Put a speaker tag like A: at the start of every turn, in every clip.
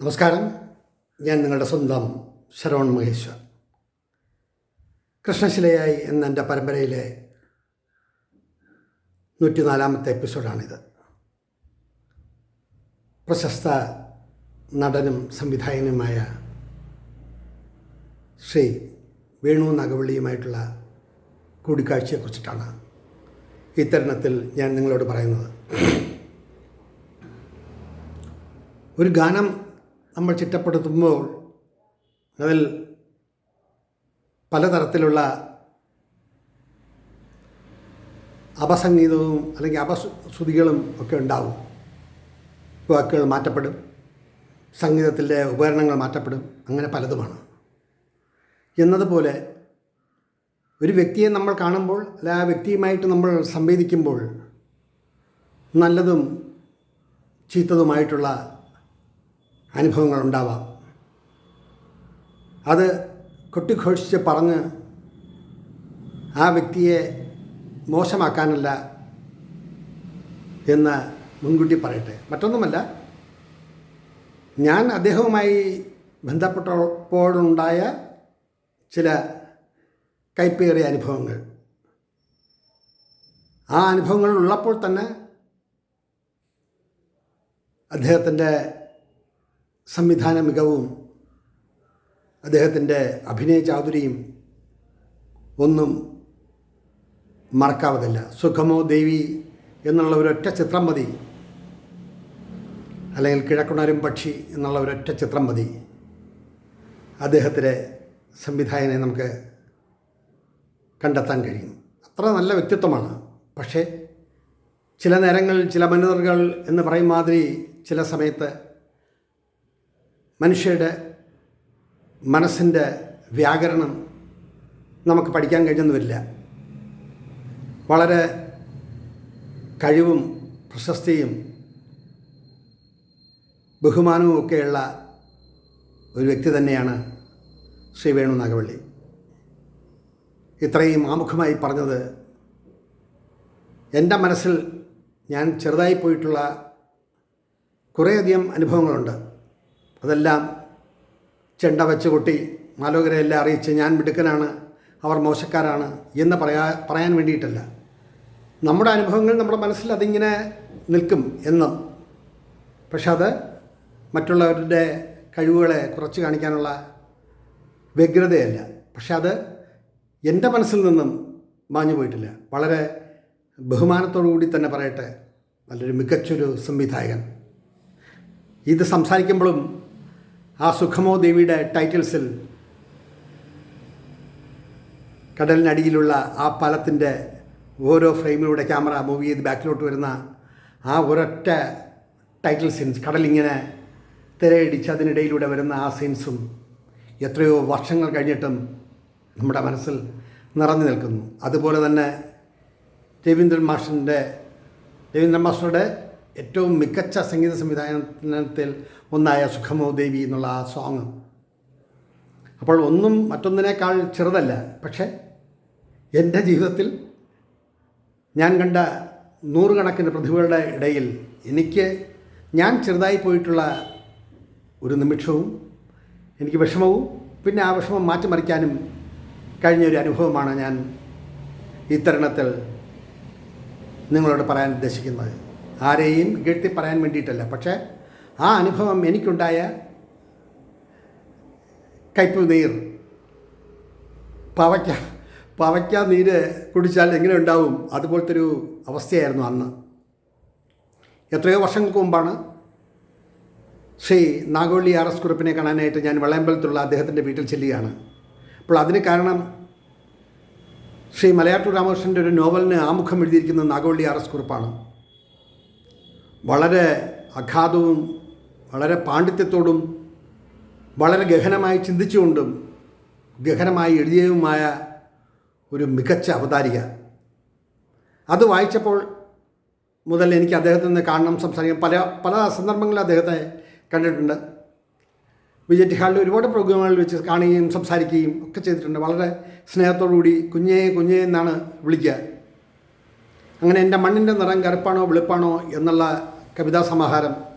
A: നമസ്കാരം. ഞാൻ നിങ്ങളുടെ സ്വന്തം ശരവൺ മഹേശ്വർ. കൃഷ്ണശിലയായി എന്ന എന്റെ പരമ്പരയിലെ നൂറ്റിനാലാമത്തെ എപ്പിസോഡാണിത്. പ്രശസ്ത നടനും സംവിധായകനുമായ ശ്രീ വേണു നഗവള്ളിയുമായിട്ടുള്ള കൂടിക്കാഴ്ചയെക്കുറിച്ചിട്ടാണ് ഇത്തരണത്തിൽ ഞാൻ നിങ്ങളോട് പറയുന്നത്. ഒരു ഗാനം നമ്മൾ ചിട്ടപ്പെടുത്തുമ്പോൾ അതിൽ പലതരത്തിലുള്ള അപസംഗീതവും അല്ലെങ്കിൽ അപശ്രുതികളും ഒക്കെ ഉണ്ടാവും. വാക്കുകൾ മാറ്റപ്പെടും. സംഗീതത്തിന്റെ ഉപകരണങ്ങൾ മാറ്റപ്പെടും. അങ്ങനെ പലതുമാണ്. എന്നതുപോലെ ഒരു വ്യക്തിയെ നമ്മൾ കാണുമ്പോൾ അല്ലെ ആ വ്യക്തിയുമായിട്ട് നമ്മൾ സംവേദിക്കുമ്പോൾ നല്ലതും ചീത്തതുമായിട്ടുള്ള അനുഭവങ്ങൾ ഉണ്ടാവാം. അത് കൊട്ടിഘോഷിച്ച് പറഞ്ഞ് ആ വ്യക്തിയെ മോശമാക്കാനല്ല എന്ന് മുൻകൂട്ടി പറയട്ടെ. മറ്റൊന്നുമല്ല ഞാൻ അദ്ദേഹവുമായി ബന്ധപ്പെട്ടപ്പോഴുണ്ടായ ചില കൈപ്പേറിയ അനുഭവങ്ങൾ. ആ അനുഭവങ്ങൾ ഉള്ളപ്പോൾ തന്നെ അദ്ദേഹത്തിന്റെ സംവിധാന മികവും അദ്ദേഹത്തിന്റെ അഭിനയ ചാതുരിയും ഒന്നും മറക്കാവതല്ല. സുഖമോ ദേവി എന്നുള്ള ഒരൊറ്റ ചിത്രം മതി. അല്ലെങ്കിൽ കിഴക്കുണരും പക്ഷി എന്നുള്ള ഒരൊറ്റ ചിത്രം മതി. അദ്ദേഹത്തിന്റെ സംവിധായകനെ നമുക്ക് കണ്ടെത്താൻ കഴിയും. അത്ര നല്ല വ്യക്തിത്വമാണ്. പക്ഷേ ചില നേരങ്ങളിൽ ചില മനുതറുകൾ എന്ന് പറയും മാതിരി ചില സമയത്ത് മനുഷ്യരുടെ മനസ്സിന്റെ വ്യാകരണം നമുക്ക് പഠിക്കാൻ കഴിഞ്ഞെന്ന് വരില്ല വളരെ കഴിവും പ്രശസ്തിയും ബഹുമാനവും ഒക്കെയുള്ള ഒരു വ്യക്തി തന്നെയാണ് ശ്രീ വേണു നാഗവള്ളി. ഇത്രയും ആമുഖമായി പറഞ്ഞത് എന്റെ മനസ്സിൽ ഞാൻ ചെറുതായി പോയിട്ടുള്ള കുറേയധികം അനുഭവങ്ങളുണ്ട്. അതെല്ലാം ചെണ്ട വെച്ച് കൊട്ടി മാലോകരെയെല്ലാം അറിയിച്ച് ഞാൻ മിടുക്കനാണ് അവർ മോശക്കാരാണ് എന്ന് പറയാ പറയാൻ വേണ്ടിയിട്ടല്ല. നമ്മുടെ അനുഭവങ്ങൾ നമ്മുടെ മനസ്സിൽ അതിങ്ങനെ നിൽക്കും എന്നും. പക്ഷെ അത് മറ്റുള്ളവരുടെ കഴിവുകളെ കുറച്ച് കാണിക്കാനുള്ള വ്യഗ്രതയല്ല. പക്ഷെ അത് എന്റെ മനസ്സിൽ നിന്നും മാഞ്ഞു പോയിട്ടില്ല. വളരെ ബഹുമാനത്തോടു കൂടി തന്നെ പറയട്ടെ നല്ലൊരു മികച്ചൊരു സംവിധായകൻ. ഇത് സംസാരിക്കുമ്പോഴും ആ സുഖമോ ദേവിയുടെ ടൈറ്റിൽസിൽ കടലിനടിയിലുള്ള ആ പാലത്തിന്റെ ഓരോ ഫ്രെയിമിലൂടെ ക്യാമറ മൂവ് ചെയ്ത് ബാക്കിലോട്ട് വരുന്ന ആ ഒരൊറ്റ ടൈറ്റിൽ സീൻസ് കടലിങ്ങനെ തിരയടിച്ച് അതിനിടയിലൂടെ വരുന്ന ആ സീൻസും എത്രയോ വർഷങ്ങൾ കഴിഞ്ഞിട്ടും നമ്മുടെ മനസ്സിൽ നിറഞ്ഞു നിൽക്കുന്നു. അതുപോലെ തന്നെ രവീന്ദ്രൻ മാഷിന്റെ രവീന്ദ്രൻ മാസ്റ്ററുടെ ഏറ്റവും മികച്ച സംഗീത സംവിധാനത്തിൽ ഒന്നായ സുഖമോ ദേവി എന്നുള്ള ആ സോങ് അപ്പോൾ ഒന്നും മറ്റൊന്നിനേക്കാൾ ചെറുതല്ല. പക്ഷേ എന്റെ ജീവിതത്തിൽ ഞാൻ കണ്ട നൂറുകണക്കിന് പ്രതിഭകളുടെ ഇടയിൽ എനിക്ക് ഞാൻ ചെറുതായി പോയിട്ടുള്ള ഒരു നിമിഷവും എനിക്ക് വിഷമവും പിന്നെ ആ വിഷമം മാറ്റിമറിക്കാനും കഴിഞ്ഞ ഒരു അനുഭവമാണ് ഞാൻ ഈ തരുണത്തിൽ നിങ്ങളോട് പറയാൻ ഉദ്ദേശിക്കുന്നത്. ആരെയും കീഴ്ത്തി പറയാൻ വേണ്ടിയിട്ടല്ല. പക്ഷേ ആ അനുഭവം എനിക്കുണ്ടായ കയ്പ് നീർ. പവയ്ക്ക പവയ്ക്ക നീര് കുടിച്ചാൽ എങ്ങനെ ഉണ്ടാവും? അതുപോലത്തെ ഒരു അവസ്ഥയായിരുന്നു അന്ന്. എത്രയോ വർഷങ്ങൾക്ക് മുമ്പാണ് ശ്രീ നാഗോള്ളി ആർ എസ് കുറിപ്പിനെ കാണാനായിട്ട് ഞാൻ വെള്ളയമ്പലത്തുള്ള അദ്ദേഹത്തിന്റെ വീട്ടിൽ ചെല്ലുകയാണ്. അപ്പോൾ അതിന് കാരണം ശ്രീ മലയാറ്റൂർ രാമകൃഷ്ണന്റെ ഒരു നോവലിന് ആമുഖം എഴുതിയിരിക്കുന്നത് നാഗോള്ളി ആർ എസ് കുറിപ്പാണ്. വളരെ അഗാധവും വളരെ പാണ്ഡിത്യത്തോടും വളരെ ഗഹനമായി ചിന്തിച്ചുകൊണ്ടും ഗഹനമായി എഴുതിയതുമായ ഒരു മികച്ച അവതാരിക. അത് വായിച്ചപ്പോൾ മുതൽ എനിക്ക് അദ്ദേഹത്തിൽ നിന്ന് കാണണം സംസാരിക്കാം പല പല സന്ദർഭങ്ങളിൽ അദ്ദേഹത്തെ കണ്ടിട്ടുണ്ട്. വിജയ് ഹാളിൽ ഒരുപാട് പ്രോഗ്രാമുകളിൽ വെച്ച് കാണുകയും സംസാരിക്കുകയും ഒക്കെ ചെയ്തിട്ടുണ്ട്. വളരെ സ്നേഹത്തോടുകൂടി കുഞ്ഞേ കുഞ്ഞേ എന്നാണ് വിളിക്കുക. അങ്ങനെ എന്റെ മണ്ണിന്റെ നിറം കറുപ്പാണോ വെളുപ്പാണോ എന്നുള്ള കവിതാ സമാഹാരം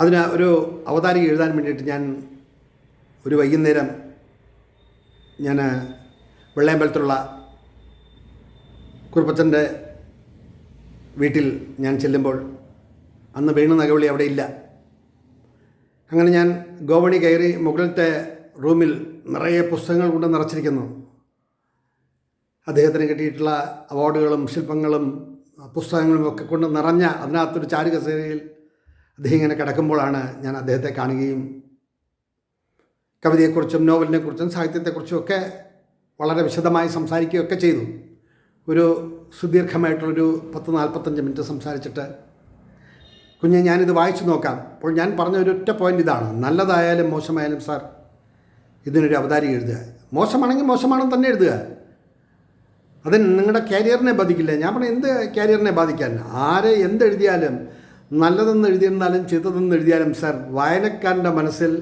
A: അതിന് ഒരു അവതാരിക എഴുതാൻ വേണ്ടിയിട്ട് ഞാൻ ഒരു വൈകുന്നേരം ഞാൻ വെള്ളയമ്പലത്തുള്ള കുറുപ്പച്ചന്റെ വീട്ടിൽ ഞാൻ ചെല്ലുമ്പോൾ അന്ന് വേണു നഗവളി അവിടെ ഇല്ല. അങ്ങനെ ഞാൻ ഗോവണി കയറി മുകളിലത്തെ റൂമിൽ നിറയെ പുസ്തകങ്ങൾ കൊണ്ട് നിറച്ചിരിക്കുന്നു. അദ്ദേഹത്തിന് കിട്ടിയിട്ടുള്ള അവാർഡുകളും ശില്പങ്ങളും പുസ്തകങ്ങളും ഒക്കെ കൊണ്ട് നിറഞ്ഞ അതിനകത്തൊരു ചാരുകസേരയിൽ അദ്ദേഹം ഇങ്ങനെ കിടക്കുമ്പോഴാണ് ഞാൻ അദ്ദേഹത്തെ കാണുകയും കവിതയെക്കുറിച്ചും നോവലിനെക്കുറിച്ചും സാഹിത്യത്തെക്കുറിച്ചും ഒക്കെ വളരെ വിശദമായി സംസാരിക്കുകയൊക്കെ ചെയ്തു. ഒരു സുദീർഘമായിട്ടുള്ളൊരു പത്ത് നാൽപ്പത്തഞ്ച് മിനിറ്റ് സംസാരിച്ചിട്ട് കുഞ്ഞെ ഞാനിത് വായിച്ചു നോക്കാം. അപ്പോൾ ഞാൻ പറഞ്ഞ ഒരൊറ്റ പോയിന്റ് ഇതാണ്. നല്ലതായാലും മോശമായാലും സാർ ഇതിനൊരു അവതാരി എഴുതുക. മോശമാണെങ്കിൽ മോശമാണെന്ന് തന്നെ എഴുതുക. അത് നിങ്ങളുടെ കരിയറിനെ ബാധിക്കില്ല. ഞാൻ പറഞ്ഞ എന്ത് കാരിയറിനെ ബാധിക്കാൻ? ആരെ എന്തെഴുതിയാലും നല്ലതെന്ന് എഴുതിയിരുന്നാലും ചീത്തതെന്ന് എഴുതിയാലും സർ വായനക്കാരന്റെ മനസ്സിൽ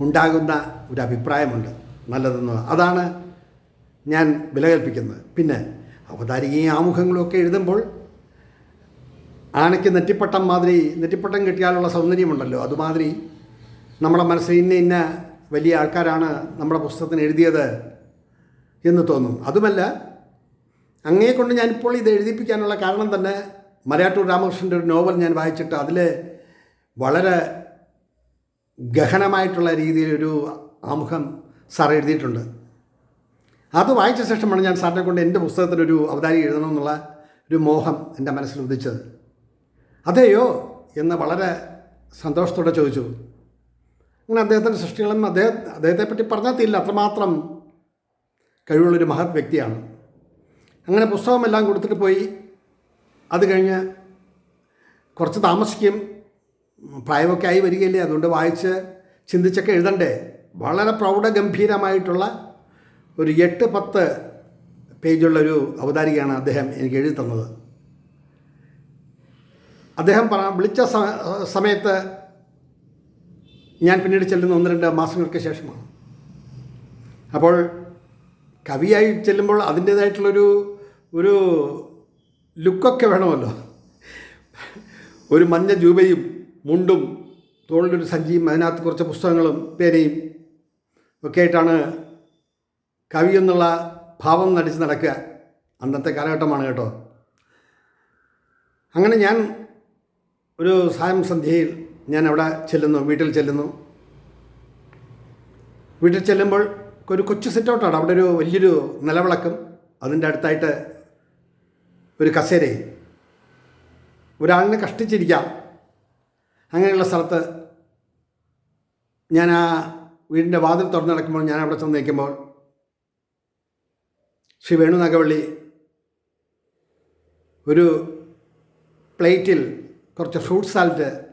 A: ഉണ്ടാകുന്ന ഒരു അഭിപ്രായമുണ്ട് നല്ലതെന്ന്. അതാണ് ഞാൻ വില കൽപ്പിക്കുന്നത് പിന്നെ അവതാരികയും ആമുഖങ്ങളൊക്കെ എഴുതുമ്പോൾ ആനയ്ക്ക് നെറ്റിപ്പട്ടം മാതിരി നെറ്റിപ്പട്ടം കിട്ടിയാലുള്ള സൗന്ദര്യമുണ്ടല്ലോ. അതുമാതിരി നമ്മുടെ മനസ്സിൽ ഇന്ന ഇന്ന വലിയ ആൾക്കാരാണ് നമ്മുടെ പുസ്തകത്തിന് എഴുതിയത് എന്ന് തോന്നും. അതുമല്ല അങ്ങേക്കൊണ്ട് കൊണ്ട് ഞാനിപ്പോൾ ഇത് എഴുതിപ്പിക്കാനുള്ള കാരണം തന്നെ മലയാറ്റൂർ രാമകൃഷ്ണന്റെ ഒരു നോവൽ ഞാൻ വായിച്ചിട്ട് അതിൽ വളരെ ഗഹനമായിട്ടുള്ള രീതിയിലൊരു ആമുഖം സാർ എഴുതിയിട്ടുണ്ട്. അത് വായിച്ച ശേഷമാണ് ഞാൻ സാറിനെ കൊണ്ട് എന്റെ പുസ്തകത്തിനൊരു അവതാരി എഴുതണമെന്നുള്ള ഒരു മോഹം എന്റെ മനസ്സിൽ ഉദിച്ചത്. അതെയോ? എന്ന് വളരെ സന്തോഷത്തോടെ ചോദിച്ചു. അങ്ങനെ അദ്ദേഹത്തിന്റെ സൃഷ്ടികളും അദ്ദേഹം അദ്ദേഹത്തെ പറ്റി പറഞ്ഞാൽ തീരില്ല. അത്രമാത്രം കഴിവുള്ളൊരു മഹത് വ്യക്തിയാണ്. അങ്ങനെ പുസ്തകമെല്ലാം കൊടുത്തിട്ട് പോയി. അത് കഴിഞ്ഞ് കുറച്ച് താമസിക്കും. പ്രായമൊക്കെ ആയി വരികയില്ലേ അതുകൊണ്ട് വായിച്ച് ചിന്തിച്ചൊക്കെ എഴുതണ്ടേ. വളരെ പ്രൗഢഗംഭീരമായിട്ടുള്ള ഒരു എട്ട് പത്ത് പേജുള്ളൊരു അവതാരികയാണ് അദ്ദേഹം എനിക്ക് എഴുതി തന്നത്. അദ്ദേഹം പറ വിളിച്ച സമയത്ത് ഞാൻ പിന്നീട് ചെല്ലുന്ന ഒന്ന് രണ്ട് മാസങ്ങൾക്ക് ശേഷമാണ്. അപ്പോൾ കവിയായി ചെല്ലുമ്പോൾ അതിന്റേതായിട്ടുള്ളൊരു ഒരു ലുക്കൊക്കെ വേണമല്ലോ. ഒരു മഞ്ഞ ജൂബയും മുണ്ടും തോളിലൊരു സഞ്ചിയും അതിനകത്ത് കുറച്ച് പുസ്തകങ്ങളും പേനയും ഒക്കെ ആയിട്ടാണ് കവി എന്നുള്ള ഭാവം നടിച്ച് നടക്കുക അന്നത്തെ കാലഘട്ടമാണ് കേട്ടോ. അങ്ങനെ ഞാൻ ഒരു സായം സന്ധ്യയിൽ ഞാൻ അവിടെ ചെല്ലുന്നു വീട്ടിൽ ചെല്ലുന്നു. വീട്ടിൽ ചെല്ലുമ്പോൾ ഒരു കൊച്ചു സെറ്റൗട്ടാണ് അവിടെ ഒരു വലിയൊരു നിലവിളക്കും അതിന്റെ അടുത്തായിട്ട് ഒരു കസേര ഒരാളിനെ കഷ്ടിച്ചിരിക്കാം. അങ്ങനെയുള്ള സ്ഥലത്ത് ഞാൻ ആ വീടിന്റെ വാതിൽ തുറന്നു നടക്കുമ്പോൾ ഞാൻ അവിടെ ചെന്ന് നിൽക്കുമ്പോൾ ശ്രീ വേണു നാഗവള്ളി ഒരു പ്ലേറ്റിൽ കുറച്ച് ഫ്രൂട്ട് സാലഡ്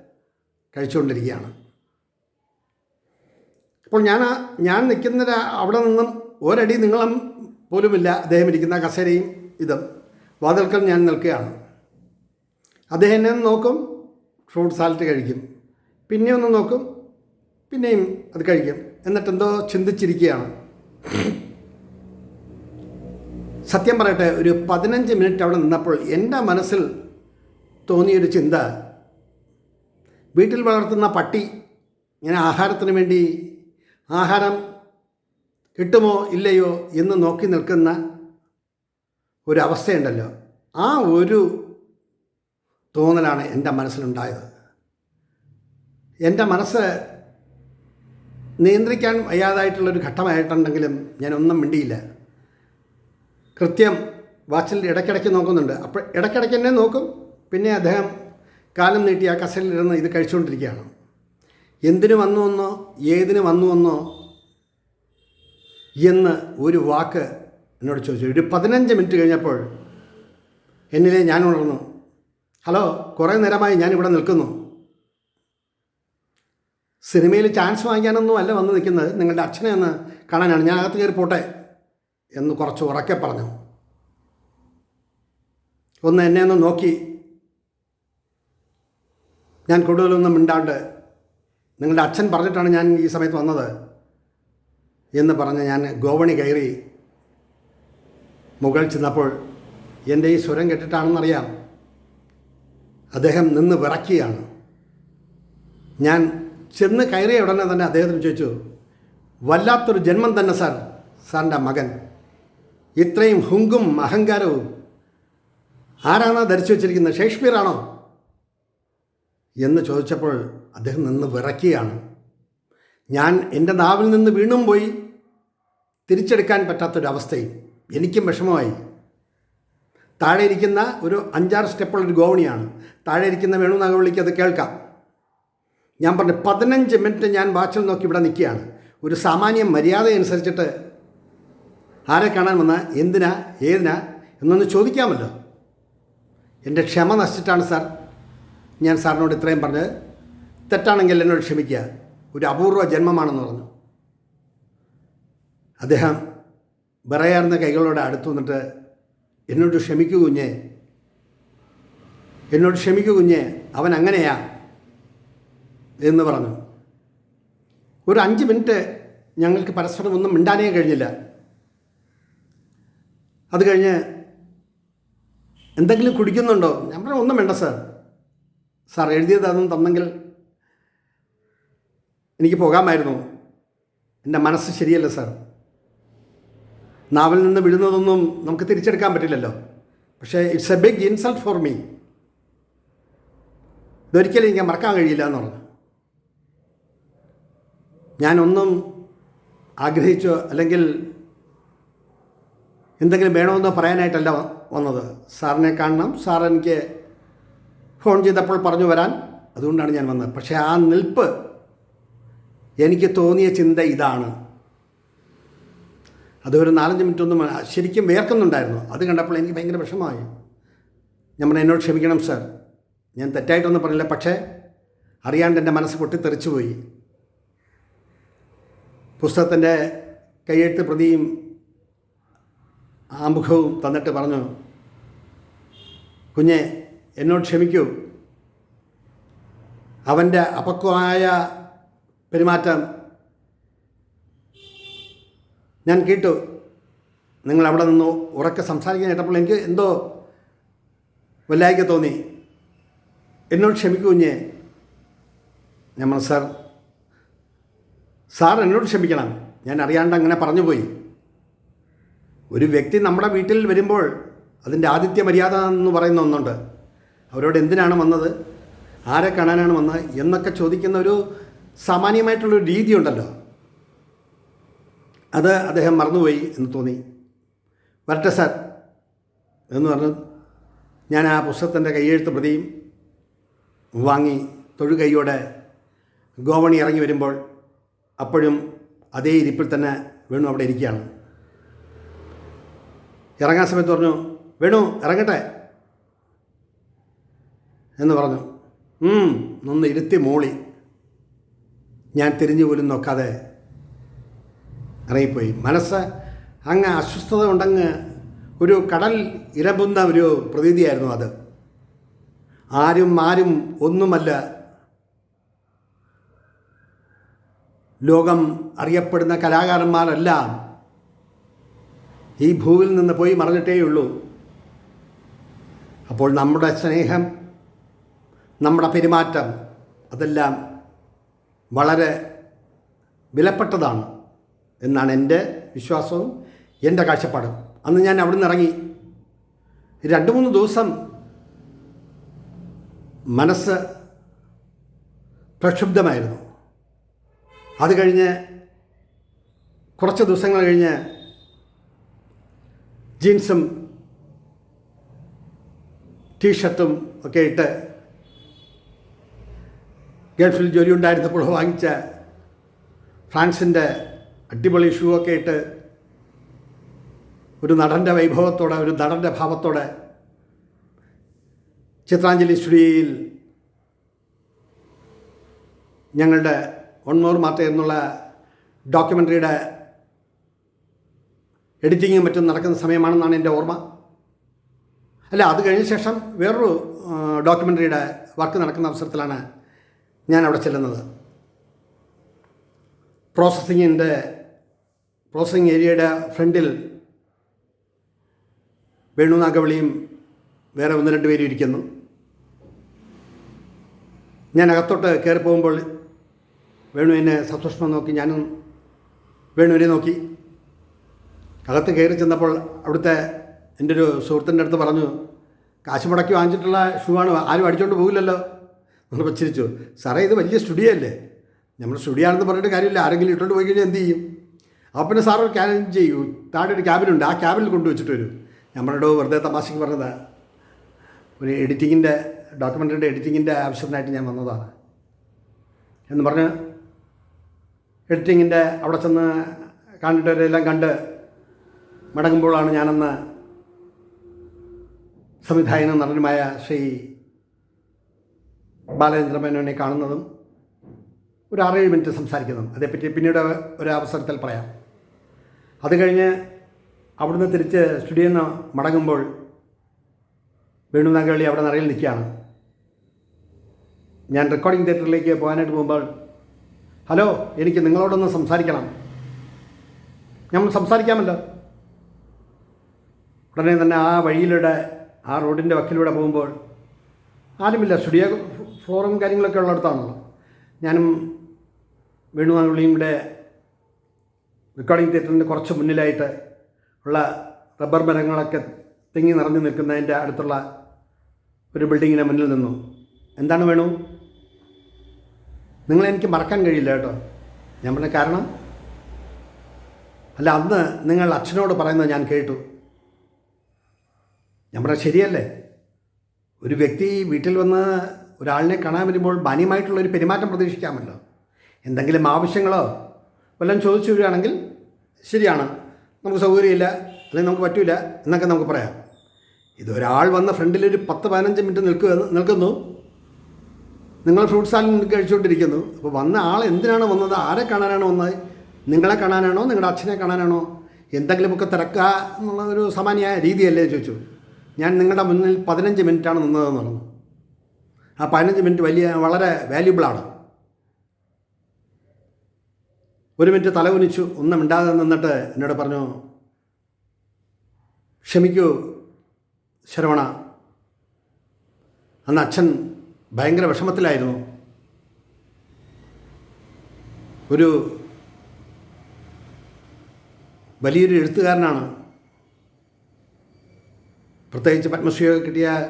A: കഴിച്ചുകൊണ്ടിരിക്കുകയാണ്. അപ്പോൾ ഞാൻ ഞാൻ നിൽക്കുന്ന അവിടെ നിന്നും ഒരടി നീളം പോലുമില്ല. അദ്ദേഹം ഇരിക്കുന്ന കസേരയും ഇതും. വാതിൽക്കൽ ഞാൻ നിൽക്കുകയാണ്. അദ്ദേഹം എന്നെ നോക്കും ഫ്രൂട്ട് സാലഡ് കഴിക്കും. പിന്നെ ഒന്ന് നോക്കും പിന്നെയും അത് കഴിക്കും. എന്നിട്ട് എന്തോ ചിന്തിച്ചിരിക്കുകയാണ്. സത്യം പറയട്ടെ ഒരു പതിനഞ്ച് മിനിറ്റ് അവിടെ നിന്നപ്പോൾ എന്റെ മനസ്സിൽ തോന്നിയൊരു ചിന്ത. വീട്ടിൽ വളർത്തുന്ന പട്ടി ഇങ്ങനെ ആഹാരത്തിന് വേണ്ടി ആഹാരം കിട്ടുമോ ഇല്ലയോ എന്ന് നോക്കി നിൽക്കുന്ന ഒരവസ്ഥയുണ്ടല്ലോ. ആ ഒരു തോന്നലാണ് എന്റെ മനസ്സിലുണ്ടായത്. എന്റെ മനസ്സ് നിയന്ത്രിക്കാൻ വയ്യാതായിട്ടുള്ളൊരു ഘട്ടമായിട്ടുണ്ടെങ്കിലും ഞാനൊന്നും മിണ്ടിയില്ല. കൃത്യം വാച്ചിൽ ഇടയ്ക്കിടയ്ക്ക് നോക്കുന്നുണ്ട്. അപ്പോൾ ഇടയ്ക്കിടയ്ക്ക് തന്നെ നോക്കും. പിന്നെ അദ്ദേഹം കാലം നീട്ടി ആ കസലിലിരുന്ന് ഇത് കഴിച്ചുകൊണ്ടിരിക്കുകയാണ്. എന്തിനു വന്നുവെന്നോ ഏതിന് വന്നുവെന്നോ എന്ന് ഒരു വാക്ക് എന്നോട് ചോദിച്ചു ഒരു പതിനഞ്ച് മിനിറ്റ് കഴിഞ്ഞപ്പോൾ എന്നിലെ ഞാൻ ഉണർന്നു. ഹലോ കുറേ നേരമായി ഞാനിവിടെ നിൽക്കുന്നു. സിനിമയിൽ ചാൻസ് വാങ്ങിക്കാനൊന്നും അല്ല വന്ന് നിൽക്കുന്നത്. നിങ്ങളുടെ അച്ഛനെ ഒന്ന് കാണാനാണ്. ഞാൻ അകത്ത് കയറി പോട്ടെ എന്ന് കുറച്ച് ഉറക്കെ പറഞ്ഞു. ഒന്ന് എന്നെ ഒന്ന് നോക്കി. ഞാൻ കൂടുതലൊന്നും മിണ്ടാണ്ട് നിങ്ങളുടെ അച്ഛൻ പറഞ്ഞിട്ടാണ് ഞാൻ ഈ സമയത്ത് വന്നത് എന്ന് പറഞ്ഞ് ഞാൻ ഗോവണി കയറി മുകളിൽ ചെന്നപ്പോൾ എന്റെ ഈ സ്വരം കേട്ടിട്ടാണെന്നറിയാം. അദ്ദേഹം നിന്ന് വിറക്കുകയാണ് ഞാൻ ചെന്ന് കയറിയ ഉടനെ തന്നെ അദ്ദേഹത്തിന് ചോദിച്ചു വല്ലാത്തൊരു ജന്മം തന്നെ സാർ സാറിന്റെ മകൻ. ഇത്രയും ഹുങ്കും അഹങ്കാരവും ആരാണോ ധരിച്ചു വച്ചിരിക്കുന്നത് ഷേക്സ്പിയർ ആണോ? എന്ന് ചോദിച്ചപ്പോൾ അദ്ദേഹം നിന്ന് വിറക്കുകയാണ് ഞാൻ എന്റെ നാവിൽ നിന്ന് വീണും പോയി. തിരിച്ചെടുക്കാൻ പറ്റാത്തൊരവസ്ഥയും എനിക്കും വിഷമമായി. താഴെ ഇരിക്കുന്ന ഒരു അഞ്ചാറ് സ്റ്റെപ്പുള്ള ഒരു ഗോവണിയാണ്. താഴെ ഇരിക്കുന്ന വേണു നാഗവള്ളിക്ക് അത് കേൾക്കാം. ഞാൻ പറഞ്ഞു പതിനഞ്ച് മിനിറ്റ് ഞാൻ വാച്ചിൽ നോക്കി ഇവിടെ നിൽക്കുകയാണ്. ഒരു സാമാന്യ മര്യാദ അനുസരിച്ചിട്ട് ആരെ കാണാൻ വന്ന എന്തിനാ ഏതിനാ എന്നൊന്ന് ചോദിക്കാമല്ലോ. എന്റെ ക്ഷമ നശിച്ചിട്ടാണ് സാർ ഞാൻ സാറിനോട് ഇത്രയും പറഞ്ഞത്. തെറ്റാണെങ്കിൽ എന്നോട് ക്ഷമിക്കുക. ഒരു അപൂർവ ജന്മമാണെന്ന് പറഞ്ഞു. അദ്ദേഹം വിറയാർന്ന കൈകളോട് അടുത്തു വന്നിട്ട് എന്നോട് ക്ഷമിക്കൂ കുഞ്ഞെ. എന്നോട് ക്ഷമിക്കൂ കുഞ്ഞെ. അവൻ അങ്ങനെയാ. എന്ന് പറഞ്ഞു. ഒരു അഞ്ച് മിനിറ്റ് ഞങ്ങൾക്ക് പരസ്പരം ഒന്നും മിണ്ടാനേ കഴിഞ്ഞില്ല. അത് കഴിഞ്ഞ് എന്തെങ്കിലും കുടിക്കുന്നുണ്ടോ? ഞാൻ പറഞ്ഞു ഒന്നും വേണ്ട സാർ. സാർ എഴുതിയത് അതൊന്നും തന്നെങ്കിൽ എനിക്ക് പോകാമായിരുന്നു. എന്റെ മനസ്സ് ശരിയല്ല സാർ. നാവിൽ നിന്ന് വിടുന്നതൊന്നും നമുക്ക് തിരിച്ചെടുക്കാൻ പറ്റില്ലല്ലോ. പക്ഷേ it's a big insult for me ഇതൊരിക്കലും എനിക്ക് മറക്കാൻ കഴിയില്ല എന്ന് പറഞ്ഞു. ഞാനൊന്നും ആഗ്രഹിച്ചോ അല്ലെങ്കിൽ എന്തെങ്കിലും വേണമെന്നോ പറയാനായിട്ടല്ല വന്നത്. സാറിനെ കാണണം. സാർ എനിക്ക് ഫോൺ ചെയ്തപ്പോൾ പറഞ്ഞു വരാൻ അതുകൊണ്ടാണ് ഞാൻ വന്നത്. പക്ഷേ ആ നിൽപ്പ് എനിക്ക് തോന്നിയ ചിന്ത ഇതാണ്. അതൊരു നാലഞ്ച് മിനിറ്റ് ഒന്നും ശരിക്കും വേർക്കുന്നുണ്ടായിരുന്നു അത് കണ്ടപ്പോൾ എനിക്ക് ഭയങ്കര വിഷമമായി. ഞാൻ പറഞ്ഞു എന്നോട് ക്ഷമിക്കണം സർ. ഞാൻ തെറ്റായിട്ടൊന്നും പറഞ്ഞില്ല. പക്ഷേ അറിയാണ്ട് എന്റെ മനസ്സ് പൊട്ടിത്തെറിച്ചു പോയി. പുസ്തകത്തിന്റെ കയ്യെഴുത്ത് പ്രതിയും ആമുഖവും തന്നിട്ട് പറഞ്ഞു കുഞ്ഞെ എന്നോട് ക്ഷമിക്കൂ. അവന്റെ അപക്വമായ പെരുമാറ്റം ഞാൻ കേട്ടു. നിങ്ങൾ അവിടെ നിന്ന് ഉറക്കെ സംസാരിക്കാൻ കേട്ടപ്പോൾ എനിക്ക് എന്തോ വല്ലായിക്ക തോന്നി. എന്നോട് ക്ഷമിക്കൂ കുഞ്ഞേ. പറഞ്ഞു, സാർ സാർ എന്നോട് ക്ഷമിക്കണം. ഞാൻ അറിയാണ്ട് അങ്ങനെ പറഞ്ഞു പോയി. ഒരു വ്യക്തി നമ്മുടെ വീട്ടിൽ വരുമ്പോൾ അതിന്റെ ആദിത്യ മര്യാദ എന്ന് പറയുന്ന ഒന്നുണ്ട്. അവരോട് എന്തിനാണ് വന്നത്? ആരെ കാണാനാണ് വന്നത്? എന്നൊക്കെ ചോദിക്കുന്ന ഒരു സാമാന്യമായിട്ടുള്ളൊരു രീതിയുണ്ടല്ലോ. അത് അദ്ദേഹം മറന്നുപോയി എന്ന് തോന്നി. വരട്ടെ സാർ എന്ന് പറഞ്ഞു ഞാൻ ആ പുസ്തകത്തിന്റെ കയ്യെഴുത്ത് പ്രതിയും വാങ്ങി തൊഴു തൊഴുകൈയോടെ ഗോവണി ഇറങ്ങി വരുമ്പോൾ അപ്പോഴും അതേ ഇരിപ്പിൽ തന്നെ വേണു അവിടെ ഇരിക്കുകയാണ്. ഇറങ്ങാൻ സമയത്ത് പറഞ്ഞു വേണു ഇറങ്ങട്ടെ. എന്ന് പറഞ്ഞു. ഒന്ന് ഇരുത്തി മൂളി. ഞാൻ തിരിഞ്ഞു പോലും നോക്കാതെ ഇറങ്ങിപ്പോയി. മനസ്സ് അങ്ങ് അസ്വസ്ഥത ഉണ്ടങ്ങ് ഒരു കടൽ ഇരമ്പുന്ന ഒരു പ്രതീതിയായിരുന്നു അത്. ആരും ആരും ഒന്നുമല്ല ലോകം അറിയപ്പെടുന്ന കലാകാരന്മാരെല്ലാം ഈ ഭൂവിൽ നിന്ന് പോയി മറഞ്ഞിട്ടേയുള്ളൂ അപ്പോൾ നമ്മുടെ സ്നേഹം നമ്മുടെ പെരുമാറ്റം അതെല്ലാം വളരെ വിലപ്പെട്ടതാണ്. എന്നാണ് എന്റെ വിശ്വാസവും എന്റെ കാഴ്ചപ്പാടും. അന്ന് ഞാൻ അവിടെ നിന്ന് ഇറങ്ങി രണ്ട് മൂന്ന് ദിവസം മനസ്സ് പ്രക്ഷുബ്ധമായിരുന്നു. അത് കഴിഞ്ഞ് കുറച്ച് ദിവസങ്ങൾ കഴിഞ്ഞ് ജീൻസും ടീഷർട്ടും ഒക്കെ ഇട്ട് ഗൾഫിൽ ജോലി ഉണ്ടായിരുന്നപ്പോൾ വാങ്ങിച്ച ഫ്രാൻസിന്റെ അടിപൊളി ഷൂ ഒക്കെ ഇട്ട് ഒരു നടന്റെ വൈഭവത്തോടെ ഒരു നടന്റെ ഭാവത്തോടെ ചിത്രാഞ്ജലി സ്റ്റുഡിയോയിൽ ഞങ്ങളുടെ ഒൺമോർ മാറ്റ എന്നുള്ള ഡോക്യുമെന്ററിയുടെ എഡിറ്റിങ്ങും മറ്റും നടക്കുന്ന സമയമാണെന്നാണ് എന്റെ ഓർമ്മ. അല്ല അത് കഴിഞ്ഞ ശേഷം വേറൊരു ഡോക്യുമെന്ററിയുടെ വർക്ക് നടക്കുന്ന അവസരത്തിലാണ് ഞാൻ അവിടെ ചെല്ലുന്നത് പ്രോസസ്സിങ്ങിന്റെ പ്രോസസ്സിങ് ഏരിയയുടെ ഫ്രണ്ടിൽ വേണു നാഗവളിയും വേറെ ഒന്ന് രണ്ട് പേരും ഇരിക്കുന്നു. ഞാൻ അകത്തോട്ട് കയറി പോകുമ്പോൾ വേണു എന്നെ സസൂക്ഷ്മം നോക്കി ഞാനും വേണുവിനെ നോക്കി. അകത്ത് കയറി ചെന്നപ്പോൾ അവിടുത്തെ എന്റെ ഒരു സുഹൃത്തിന്റെ അടുത്ത് പറഞ്ഞു കാശ് മുടക്കി വാങ്ങിച്ചിട്ടുള്ള ഷൂ ആണ് ആരും അടിച്ചുകൊണ്ട് പോകില്ലല്ലോ. നമ്മൾ ചിരിച്ചു. സാറേ ഇത് വലിയ സ്റ്റുഡിയോ അല്ലേ? നമ്മൾ സ്റ്റുഡിയോ ആണെന്ന് പറഞ്ഞിട്ട് കാര്യമില്ല. ആരെങ്കിലും ഇട്ടുകൊണ്ട് പോയി കഴിഞ്ഞാൽ എന്ത് ചെയ്യും? അപ്പോൾ പിന്നെ ഒരു ക്യാബിൻ ചെയ്യൂ. താഴെ ഒരു ക്യാബിനുണ്ട് ആ ക്യാബിനിൽ കൊണ്ടുവച്ചിട്ട് വരും. നമ്മളോട് വെറുതെ തമാശയ്ക്ക് പറഞ്ഞതാണ് ഒരു എഡിറ്റിങ്ങിന്റെ ഡോക്യുമെന്ററിയുടെ എഡിറ്റിങ്ങിന്റെ ആവശ്യത്തിനായിട്ട് ഞാൻ വന്നതാണ്. എന്ന് പറഞ്ഞ് എഡിറ്റിങ്ങിന്റെ അവിടെ ചെന്ന് കണ്ടിട്ടവരെല്ലാം കണ്ട് മടങ്ങുമ്പോഴാണ് ഞാനന്ന് സംവിധായകനും നടനുമായ ശ്രീ ബാലചന്ദ്രമേനോനെ കാണുന്നതും ഒരു ആറേഴ് മിനിറ്റ് സംസാരിക്കുന്നത് അതേപ്പറ്റി പിന്നീട് ഒരു അവസരത്തിൽ പറയാം. അത് കഴിഞ്ഞ് അവിടുന്ന് തിരിച്ച് സ്റ്റുഡിയോയിൽ നിന്ന് മടങ്ങുമ്പോൾ വേണു നാഗവള്ളി അവിടെ നിറയിൽ നിൽക്കുകയാണ്. ഞാൻ റെക്കോർഡിംഗ് തിയേറ്ററിലേക്ക് പോകാനായിട്ട് പോകുമ്പോൾ ഹലോ എനിക്ക് നിങ്ങളോടൊന്ന് സംസാരിക്കണം. നമ്മൾ സംസാരിക്കാമല്ലോ. ഉടനെ തന്നെ ആ വഴിയിലൂടെ ആ റോഡിന്റെ വക്കിലൂടെ പോകുമ്പോൾ ആരുമില്ല സ്റ്റുഡിയോ ഫ്ലോറും കാര്യങ്ങളൊക്കെ ഉള്ളിടത്താണല്ലോ. ഞാനും വേണുനാഗുള്ളിയും ഇവിടെ റെക്കോർഡിംഗ് തിയേറ്ററിന്റെ കുറച്ച് മുന്നിലായിട്ട് ഉള്ള റബ്ബർ മരങ്ങളൊക്കെ തിങ്ങി നിറഞ്ഞു നിൽക്കുന്നതിന്റെ അടുത്തുള്ള ഒരു ബിൽഡിങ്ങിന് മുന്നിൽ നിന്നു. എന്താണ് വേണു? നിങ്ങളെനിക്ക് മറക്കാൻ കഴിയില്ല കേട്ടോ. ഞാൻ പറഞ്ഞ കാരണം? അല്ല അന്ന് നിങ്ങൾ അച്ഛനോട് പറയുന്നത് ഞാൻ കേട്ടു. ഞാൻ പറഞ്ഞ ശരിയല്ലേ? ഒരു വ്യക്തി വീട്ടിൽ വന്ന് ഒരാളിനെ കാണാൻ വരുമ്പോൾ മാന്യമായിട്ടുള്ളൊരു പെരുമാറ്റം പ്രതീക്ഷിക്കാമല്ലോ. എന്തെങ്കിലും ആവശ്യങ്ങളോ വല്ലതും ചോദിച്ചു വരികയാണെങ്കിൽ ശരിയാണ്. നമുക്ക് സൗകര്യമില്ല അല്ലെങ്കിൽ നമുക്ക് പറ്റില്ല എന്നൊക്കെ നമുക്ക് പറയാം. ഇതൊരാൾ വന്ന ഫ്രണ്ടിൽ ഒരു പത്ത് പതിനഞ്ച് മിനിറ്റ് നിൽക്കുക നിൽക്കുന്നു. നിങ്ങൾ ഫ്രൂട്ട് സാലഡ് കഴിച്ചുകൊണ്ടിരിക്കുന്നു. അപ്പോൾ വന്ന ആൾ എന്തിനാണ് വന്നത്? ആരെ കാണാനാണ് വന്നത്? നിങ്ങളെ കാണാനാണോ? നിങ്ങളുടെ അച്ഛനെ കാണാനാണോ? എന്തെങ്കിലുമൊക്കെ തിരക്കുക എന്നുള്ള ഒരു സാമാന്യ രീതിയല്ലേ ചോദിച്ചു. ഞാൻ നിങ്ങളുടെ മുന്നിൽ പതിനഞ്ച് മിനിറ്റാണ് നിന്നതെന്ന് പറഞ്ഞു. ആ പതിനഞ്ച് മിനിറ്റ് വലിയ വളരെ വാല്യുബിളാണ് ഒരു മിനിറ്റ് തലകുനിച്ചു. ഒന്നും മിണ്ടാതെ നിന്നിട്ട് എന്നോട് പറഞ്ഞു ക്ഷമിക്കൂ ശരവണ. അന്ന് അച്ഛൻ ഭയങ്കര വിഷമത്തിലായിരുന്നു. ഒരു വലിയൊരു എഴുത്തുകാരനാണ്. പ്രത്യേകിച്ച് പത്മശ്രീ കിട്ടിയ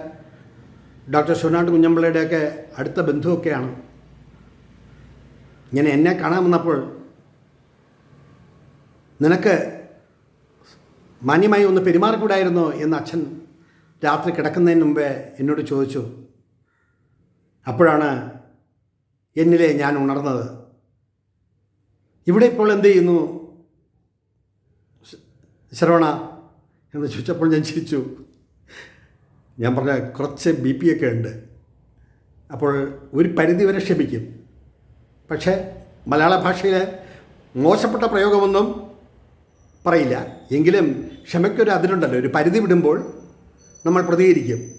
A: ഡോക്ടർ ശിവനാട് കുഞ്ഞമ്പിള്ളയുടെയൊക്കെ അടുത്ത ബന്ധുവൊക്കെയാണ്. ഇങ്ങനെ എന്നെ കാണാൻ വന്നപ്പോൾ നിനക്ക് മാന്യമായി ഒന്ന് പെരുമാറിക്കൂടായിരുന്നോ എന്ന് അച്ഛൻ രാത്രി കിടക്കുന്നതിന് മുമ്പേ എന്നോട് ചോദിച്ചു. അപ്പോഴാണ് എന്നിലെ ഞാൻ ഉണർന്നത്. ഇവിടെ ഇപ്പോൾ എന്ത് ചെയ്യുന്നു? ശ്രവണ എന്ന് ചോദിച്ചപ്പോൾ ഞാൻ ചിരിച്ചു. ഞാൻ പറഞ്ഞ കുറച്ച് ബി പി ഒക്കെ ഉണ്ട്. അപ്പോൾ ഒരു പരിധി വരെ ക്ഷമിക്കും. പക്ഷേ മലയാള ഭാഷയിലെ മോശപ്പെട്ട പ്രയോഗമൊന്നും പറയില്ല. എങ്കിലും ക്ഷമയ്ക്കൊരു അതിരുണ്ടല്ലോ. ഒരു പരിധി വിടുമ്പോൾ നമ്മൾ പ്രതികരിക്കും.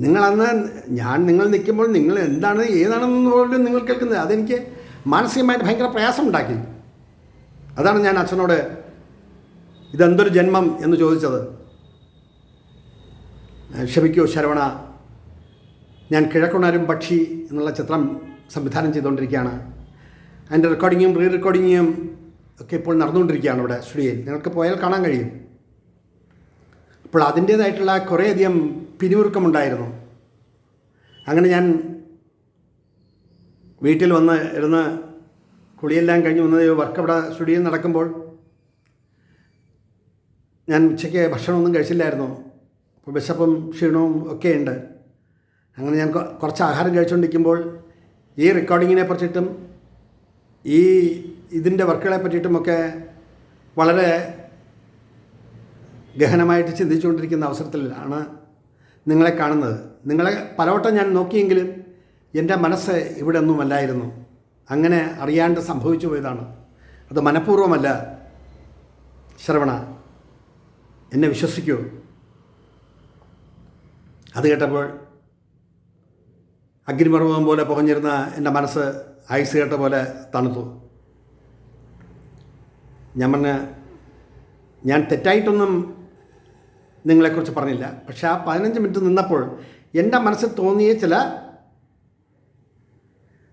A: നിങ്ങളന്ന് ഞാൻ നിങ്ങൾ നിൽക്കുമ്പോൾ നിങ്ങൾ എന്താണ് ഏതാണെന്ന് പോലും നിങ്ങൾ കേൾക്കുന്നത്. അതെനിക്ക് മാനസികമായിട്ട് ഭയങ്കര പ്രയാസം ഉണ്ടാക്കി അതാണ് ഞാൻ അച്ഛനോട് ഇതെന്തൊരു ജന്മം എന്ന് ചോദിച്ചത്. ക്ഷമിക്കൂ ശരവണ ഞാൻ കിഴക്കുണരും പക്ഷി എന്നുള്ള ചിത്രം സംവിധാനം ചെയ്തുകൊണ്ടിരിക്കുകയാണ്. അതിന്റെ റെക്കോർഡിങ്ങും റീ റെക്കോർഡിങ്ങും ഒക്കെ ഇപ്പോൾ നടന്നുകൊണ്ടിരിക്കുകയാണ് ഇവിടെ സ്റ്റുഡിയോയിൽ. നിങ്ങൾക്ക് പോയാൽ കാണാൻ കഴിയും. അപ്പോൾ അതിന്റേതായിട്ടുള്ള കുറേയധികം പിരിമുറുക്കമുണ്ടായിരുന്നു. അങ്ങനെ ഞാൻ വീട്ടിൽ വന്ന് ഇരുന്ന് കുളിയെല്ലാം കഴിഞ്ഞ് വന്നത് വർക്ക് അവിടെ സ്റ്റുഡിയോയിൽ നടക്കുമ്പോൾ ഞാൻ ഉച്ചയ്ക്ക് ഭക്ഷണമൊന്നും കഴിച്ചില്ലായിരുന്നു. അപ്പോൾ വിശപ്പും ക്ഷീണവും ഒക്കെ ഉണ്ട്. അങ്ങനെ ഞാൻ കുറച്ച് ആഹാരം കഴിച്ചുകൊണ്ടിരിക്കുമ്പോൾ ഈ റെക്കോർഡിങ്ങിനെ പറ്റിയിട്ടും ഈ ഇതിന്റെ വർക്കുകളെ പറ്റിയിട്ടുമൊക്കെ വളരെ ഗഹനമായിട്ട് ചിന്തിച്ചുകൊണ്ടിരിക്കുന്ന അവസരത്തിലാണ് നിങ്ങളെ കാണുന്നത്. നിങ്ങളെ പലവട്ടം ഞാൻ നോക്കിയെങ്കിലും എന്റെ മനസ്സ് ഇവിടെ ഒന്നുമല്ലായിരുന്നു. അങ്ങനെ അറിയാണ്ട് സംഭവിച്ചു പോയതാണ്. അത് മനഃപൂർവമല്ല. ശ്രവണ എന്നെ വിശ്വസിക്കൂ. അത് കേട്ടപ്പോൾ അഗ്നിപർവം പോലെ പുകഞ്ഞിരുന്ന എന്റെ മനസ്സ് ഐസ് കേട്ട പോലെ തണുത്തു. ഞാൻ പറഞ്ഞ ഞാൻ തെറ്റായിട്ടൊന്നും നിങ്ങളെക്കുറിച്ച് പറഞ്ഞില്ല. പക്ഷെ ആ പതിനഞ്ച് മിനിറ്റ് നിന്നപ്പോൾ എന്റെ മനസ്സിൽ തോന്നിയ ചില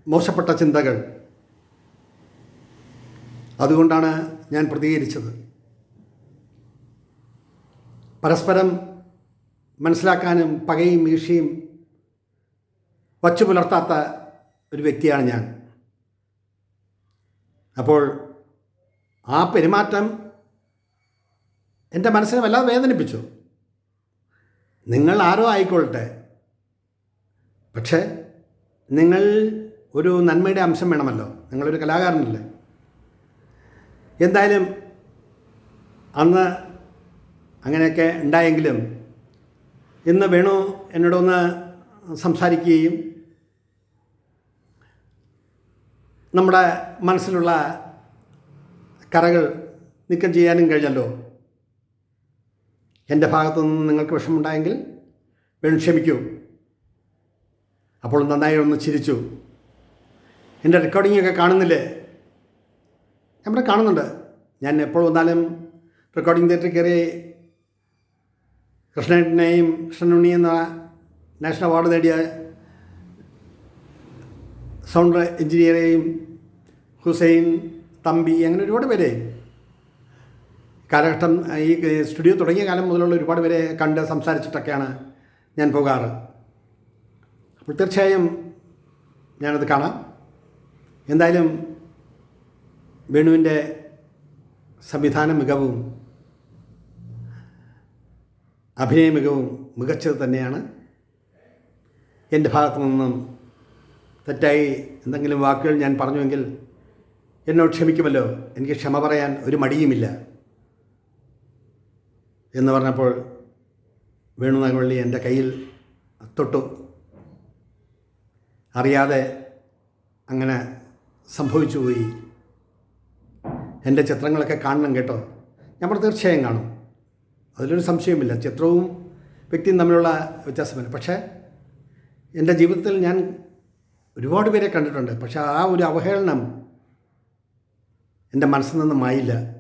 A: മോശപ്പെട്ട ചിന്തകൾ. അതുകൊണ്ടാണ് ഞാൻ പ്രതികരിച്ചത്. പരസ്പരം മനസ്സിലാക്കാനും പകയും ഈഷയും വച്ചു പുലർത്താത്ത ഒരു വ്യക്തിയാണ് ഞാൻ. അപ്പോൾ ആ പെരുമാറ്റം എന്റെ മനസ്സിനെ വല്ലാതെ വേദനിപ്പിച്ചു. നിങ്ങൾ ആരോ ആയിക്കോളട്ടെ പക്ഷേ നിങ്ങൾ ഒരു നന്മയുടെ അംശം വേണമല്ലോ. നിങ്ങളൊരു കലാകാരനല്ലേ. എന്തായാലും അന്ന് അങ്ങനെയൊക്കെ ഉണ്ടായെങ്കിലും ഇന്ന് വേണു എന്നോടൊന്ന് സംസാരിക്കുകയും നമ്മുടെ മനസ്സിലുള്ള കറകൾ നീക്കം ചെയ്യാനും കഴിഞ്ഞല്ലോ? എന്റെ ഭാഗത്തു നിന്ന് നിങ്ങൾക്ക് വിഷമമുണ്ടായെങ്കിൽ വേണം ക്ഷമിക്കൂ. അപ്പോൾ നന്നായി ഒന്ന് ചിരിച്ചു. എന്റെ റെക്കോർഡിങ്ങൊക്കെ കാണുന്നില്ലേ? നമ്മുടെ കാണുന്നുണ്ട്. ഞാൻ എപ്പോൾ വന്നാലും റെക്കോർഡിംഗ് തിയേറ്ററിൽ കയറി കൃഷ്ണനെയും കൃഷ്ണനുണ്ണി എന്ന നാഷണൽ അവാർഡ് നേടിയ സൗണ്ട് എഞ്ചിനീയറേയും ഹുസൈൻ തമ്പി അങ്ങനെ ഒരുപാട് പേരെ കാലഘട്ടം ഈ സ്റ്റുഡിയോ തുടങ്ങിയ കാലം മുതലുള്ള ഒരുപാട് പേരെ കണ്ട് സംസാരിച്ചിട്ടൊക്കെയാണ് ഞാൻ പോകാറ്. അപ്പോൾ തീർച്ചയായും ഞാനത് കാണാം. എന്തായാലും വേണുവിന്റെ സംവിധാന മികവും അഭിനയ മികവും മികച്ചത് തന്നെയാണ്. എന്റെ ഭാഗത്തു നിന്നും തെറ്റായി എന്തെങ്കിലും വാക്കുകൾ ഞാൻ പറഞ്ഞുവെങ്കിൽ എന്നോട് ക്ഷമിക്കുമല്ലോ. എനിക്ക് ക്ഷമ പറയാൻ ഒരു മടിയുമില്ല. എന്ന് പറഞ്ഞപ്പോൾ വേണുനാഗവള്ളി എന്റെ കയ്യിൽ തൊട്ടു. അറിയാതെ അങ്ങനെ സംഭവിച്ചു പോയി. എന്റെ ചിത്രങ്ങളൊക്കെ കാണണം കേട്ടോ. നമ്മൾ തീർച്ചയായും കാണും. അതിലൊരു സംശയമില്ല ചിത്രവും വ്യക്തിയും തമ്മിലുള്ള വ്യത്യാസമില്ല. പക്ഷേ എന്റെ ജീവിതത്തിൽ ഞാൻ ഒരുപാട് പേരെ കണ്ടിട്ടുണ്ട്. പക്ഷെ ആ ഒരു അവഹേളനം എന്റെ മനസ്സിൽ നിന്ന് മായില്ല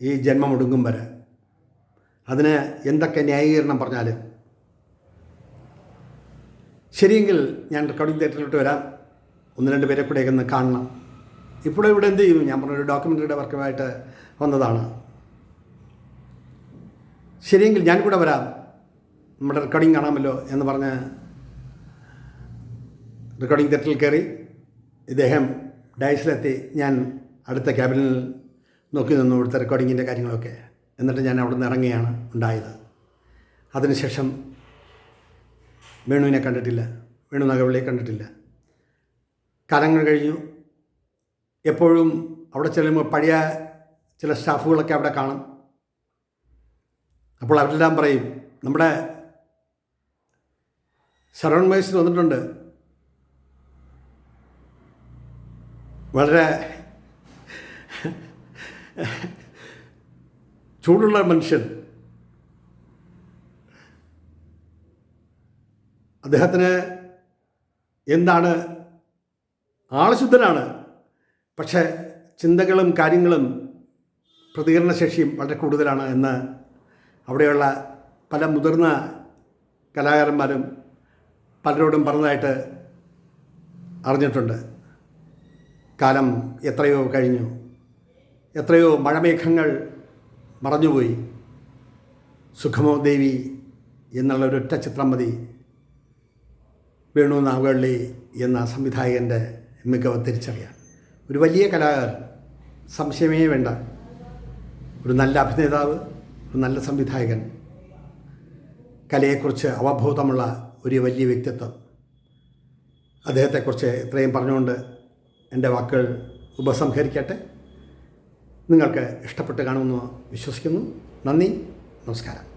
A: ഈ ജന്മം ഒടുങ്ങും വരെ. അതിന് എന്തൊക്കെ ന്യായീകരണം പറഞ്ഞാലും. ശരിയെങ്കിൽ ഞാൻ റെക്കോർഡിംഗ് തിയേറ്ററിലോട്ട് വരാം. ഒന്ന് രണ്ട് പേരെ കൂടെ ഒന്ന് കാണണം. ഇപ്പോൾ ഇവിടെ എന്ത് ചെയ്യും? ഞാൻ പറഞ്ഞൊരു ഡോക്യുമെന്ററിയുടെ വർക്കുമായിട്ട് വന്നതാണ്. ശരിയെങ്കിൽ ഞാൻ കൂടെ വരാം. നമ്മുടെ റെക്കോർഡിംഗ് കാണാമല്ലോ എന്ന് പറഞ്ഞ് റെക്കോർഡിംഗ് തിയേറ്ററിൽ കയറി ഇദ്ദേഹം ഡയസിലെത്തി. ഞാൻ അടുത്ത ക്യാബിനിൽ നോക്കി നിന്നു ഇവിടുത്തെ റെക്കോർഡിങ്ങിന്റെ കാര്യങ്ങളൊക്കെ. എന്നിട്ട് ഞാൻ അവിടെ നിന്ന് ഇറങ്ങിയാണ് ഉണ്ടായത്. അതിനുശേഷം വേണുവിനെ കണ്ടിട്ടില്ല. വേണു നഗവളിയെ കണ്ടിട്ടില്ല. കാലങ്ങൾ കഴിഞ്ഞു. എപ്പോഴും അവിടെ ചെല്ലുമ്പോൾ പഴയ ചില സ്റ്റാഫുകളൊക്കെ അവിടെ കാണും. അപ്പോൾ അവരെല്ലാം പറയും നമ്മുടെ ശരവൺ വയസ്സിൽ വന്നിട്ടുണ്ട്. വളരെ ചൂടുള്ള മനുഷ്യൻ. അദ്ദേഹത്തിന് എന്താണ്? ആളശുദ്ധനാണ്. പക്ഷേ ചിന്തകളും കാര്യങ്ങളും പ്രതികരണശേഷിയും വളരെ കൂടുതലാണ് എന്ന് അവിടെയുള്ള പല മുതിർന്ന കലാകാരന്മാരും പലരോടും പറഞ്ഞതായിട്ട് അറിഞ്ഞിട്ടുണ്ട്. കാലം എത്രയോ കഴിഞ്ഞു. എത്രയോ മഴമേഘങ്ങൾ മറഞ്ഞുപോയി. സുഖമോ ദേവി എന്നുള്ള ഒരൊറ്റ ചിത്രം മതി. വേണു നാവുകള്ളി എന്ന സംവിധായകന്റെ മികവ് തിരിച്ചറിയാൻ. ഒരു വലിയ കലാകാരൻ. സംശയമേ വേണ്ട. ഒരു നല്ല അഭിനേതാവ് ഒരു നല്ല സംവിധായകൻ. കലയെക്കുറിച്ച് അവബോധമുള്ള ഒരു വലിയ വ്യക്തിത്വം. അദ്ദേഹത്തെക്കുറിച്ച് ഇത്രയും പറഞ്ഞുകൊണ്ട് എന്റെ വാക്കുകൾ ഉപസംഹരിക്കട്ടെ. നിങ്ങൾക്ക് ഇഷ്ടപ്പെട്ട് കാണുമെന്ന് വിശ്വസിക്കുന്നു. നന്ദി. നമസ്കാരം.